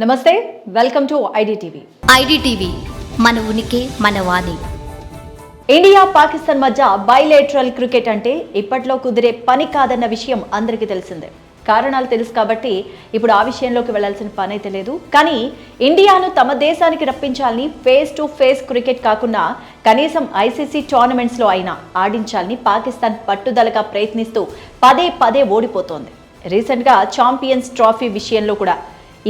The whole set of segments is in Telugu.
నమస్తే వెల్కమ్ టు ఐడిటీవీ. ఐడిటీవీ మన ఉనికి మన వాణి. ఇండియా పాకిస్తాన్ మధ్య బైలేటరల్ క్రికెట్ అంటే ఇప్పట్లో కుదిరే పని కాదన్న విషయం అందరికీ తెలిసిందే. కారణాలు తెలుసు కాబట్టి ఇప్పుడు ఆ విషయంలోకి వెళ్ళాల్సిన పని అయితే లేదు. కానీ ఇండియాను తమ దేశానికి రప్పించాలని ఫేస్ టు ఫేస్ క్రికెట్ కాకుండా కనీసం ఐసీసీ టోర్నమెంట్స్లో అయినా ఆడించాలని పాకిస్తాన్ పట్టుదలగా ప్రయత్నిస్తూ పదే పదే ఓడిపోతోంది. రీసెంట్గా ఛాంపియన్స్ ట్రోఫీ విషయంలో కూడా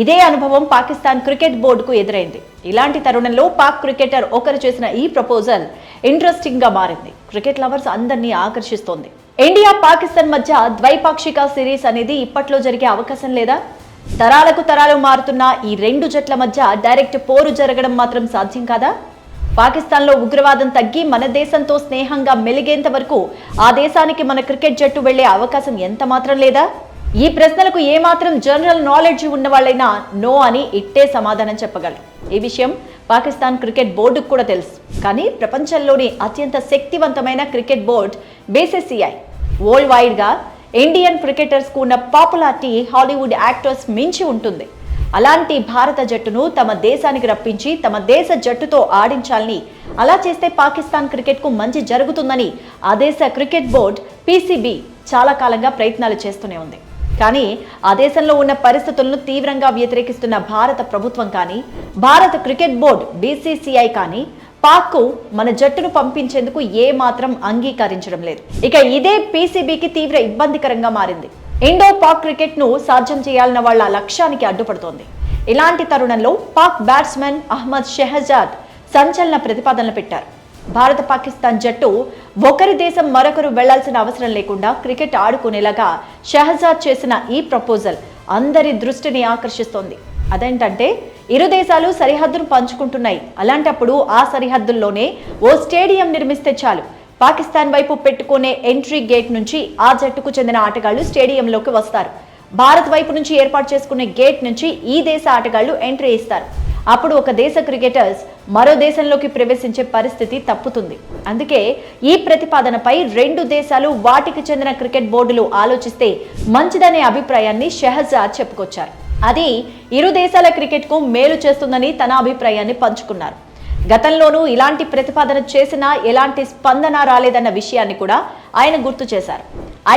ఇదే అనుభవం పాకిస్తాన్ క్రికెట్ బోర్డుకు ఎదురైంది. ఇలాంటి తరుణంలో పాక్ క్రికెటర్ ఒకరు చేసిన ఈ ప్రపోజల్ ఇంట్రెస్టింగ్గా మారింది. క్రికెట్ లవర్స్ అందరినీ ఆకర్షిస్తోంది. ఇండియా పాకిస్తాన్ మధ్య ద్వైపాక్షిక సిరీస్ అనేది ఇప్పట్లో జరిగే అవకాశం లేదా? తరాలకు తరాలు మారుతున్న ఈ రెండు జట్ల మధ్య డైరెక్ట్ పోరు జరగడం మాత్రం సాధ్యం కాదా? పాకిస్తాన్లో ఉగ్రవాదం తగ్గి మన దేశంతో స్నేహంగా మెలిగేంత వరకు ఆ దేశానికి మన క్రికెట్ జట్టు వెళ్ళే అవకాశం ఎంత మాత్రం లేదా? ఈ ప్రశ్నలకు ఏమాత్రం జనరల్ నాలెడ్జ్ ఉన్నవాళ్ళైనా నో అని ఇట్టే సమాధానం చెప్పగలరు. ఈ విషయం పాకిస్తాన్ క్రికెట్ బోర్డుకు కూడా తెలుసు. కానీ ప్రపంచంలోని అత్యంత శక్తివంతమైన క్రికెట్ బోర్డ్ బీసీసీఐ. వరల్డ్ వైడ్గా ఇండియన్ క్రికెటర్స్కు ఉన్న పాపులారిటీ హాలీవుడ్ యాక్టర్స్ మించి ఉంటుంది. అలాంటి భారత జట్టును తమ దేశానికి రప్పించి తమ దేశ జట్టుతో ఆడించాలని అలా చేస్తే పాకిస్తాన్ క్రికెట్కు మంచి జరుగుతుందని ఆ దేశ క్రికెట్ బోర్డ్ పీసీబీ చాలా కాలంగా ప్రయత్నాలు చేస్తూనే ఉంది. కానీ ఆ దేశంలో ఉన్న పరిస్థితులను తీవ్రంగా వ్యతిరేకిస్తున్న భారత ప్రభుత్వం కానీ భారత క్రికెట్ బోర్డు బీసీసీఐ కానీ పాక్కు మన జట్టును పంపించేందుకు ఏ మాత్రం అంగీకరించడం లేదు. ఇక ఇదే పీసీబీకి తీవ్ర ఇబ్బందికరంగా మారింది. ఇండో పాక్ క్రికెట్ను సాధ్యం చేయాలన్న వాళ్ళ లక్ష్యానికి అడ్డుపడుతోంది. ఇలాంటి తరుణంలో పాక్ బ్యాట్స్మెన్ అహ్మద్ షెహజాద్ సంచలన ప్రతిపాదనలు పెట్టారు. భారత పాకిస్తాన్ జట్టు ఒకరి దేశం మరొకరు వెళ్ళాల్సిన అవసరం లేకుండా క్రికెట్ ఆడుకునేలాగా షహజాద్ చేసిన ఈ ప్రపోజల్ అందరి దృష్టిని ఆకర్షిస్తోంది. అదేంటంటే ఇరు దేశాలు సరిహద్దును పంచుకుంటున్నాయి. అలాంటప్పుడు ఆ సరిహద్దుల్లోనే ఓ స్టేడియం నిర్మిస్తే చాలు. పాకిస్తాన్ వైపు పెట్టుకునే ఎంట్రీ గేట్ నుంచి ఆ జట్టుకు చెందిన ఆటగాళ్ళు స్టేడియంలోకి వస్తారు. భారత్ వైపు నుంచి ఏర్పాటు చేసుకునే గేట్ నుంచి ఈ దేశ ఆటగాళ్ళు ఎంట్రీ ఇస్తారు. అప్పుడు ఒక దేశ క్రికెటర్స్ మరో దేశంలోకి ప్రవేశించే పరిస్థితి తప్పుతుంది. అందుకే ఈ ప్రతిపాదనపై రెండు దేశాలు వాటికి చెందిన క్రికెట్ బోర్డులు ఆలోచిస్తే మంచిదనే అభిప్రాయాన్ని షెహజాద్ చెప్పుకొచ్చారు. అది ఇరు దేశాల క్రికెట్కు మేలు చేస్తుందని తన అభిప్రాయాన్ని పంచుకున్నారు. గతంలోనూ ఇలాంటి ప్రతిపాదన చేసినా ఎలాంటి స్పందన రాలేదన్న విషయాన్ని కూడా ఆయన గుర్తు చేశారు.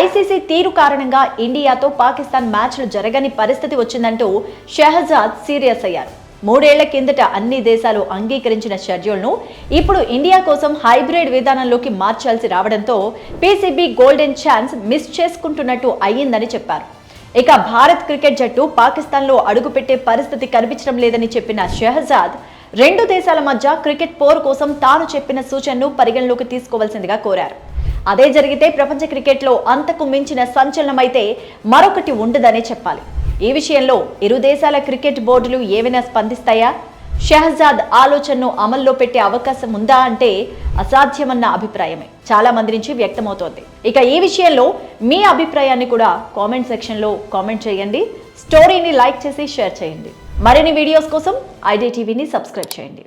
ఐసీసీ తీరు కారణంగా ఇండియాతో పాకిస్తాన్ మ్యాచ్లు జరగని పరిస్థితి వచ్చిందంటూ షెహజాద్ సీరియస్ అయ్యారు. మూడేళ్ళ కిందట అన్ని దేశాలు అంగీకరించిన షెడ్యూల్ను ఇప్పుడు ఇండియా కోసం హైబ్రిడ్ విధానంలోకి మార్చాల్సి రావడంతో పీసీబీ గోల్డెన్ ఛాన్స్ మిస్ చేసుకుంటున్నట్టు అయ్యిందని చెప్పారు. ఇక భారత్ క్రికెట్ జట్టు పాకిస్తాన్లో అడుగుపెట్టే పరిస్థితి కనిపించడం లేదని చెప్పిన షెహజాద్ రెండు దేశాల మధ్య క్రికెట్ పోరు కోసం తాను చెప్పిన సూచనను పరిగణలోకి తీసుకోవాల్సిందిగా కోరారు. అదే జరిగితే ప్రపంచ క్రికెట్లో అంతకు మించిన సంచలనమైతే మరొకటి ఉండదనే చెప్పాలి. ఈ విషయంలో ఇరు దేశాల క్రికెట్ బోర్డులు ఏమైనా స్పందిస్తాయా? షెహజాద్ ఆలోచనను అమల్లో పెట్టే అవకాశం ఉందా అంటే అసాధ్యమన్న అభిప్రాయమే. చాలా మంది నుంచి వ్యక్తమవుతోంది. ఇక ఈ విషయంలో మీ అభిప్రాయాన్ని కూడా కామెంట్ సెక్షన్లో కామెంట్ చేయండి. స్టోరీని లైక్ చేసి షేర్ చేయండి. మరిన్ని వీడియోస్ కోసం ఐడి టీవీని సబ్స్క్రైబ్ చేయండి.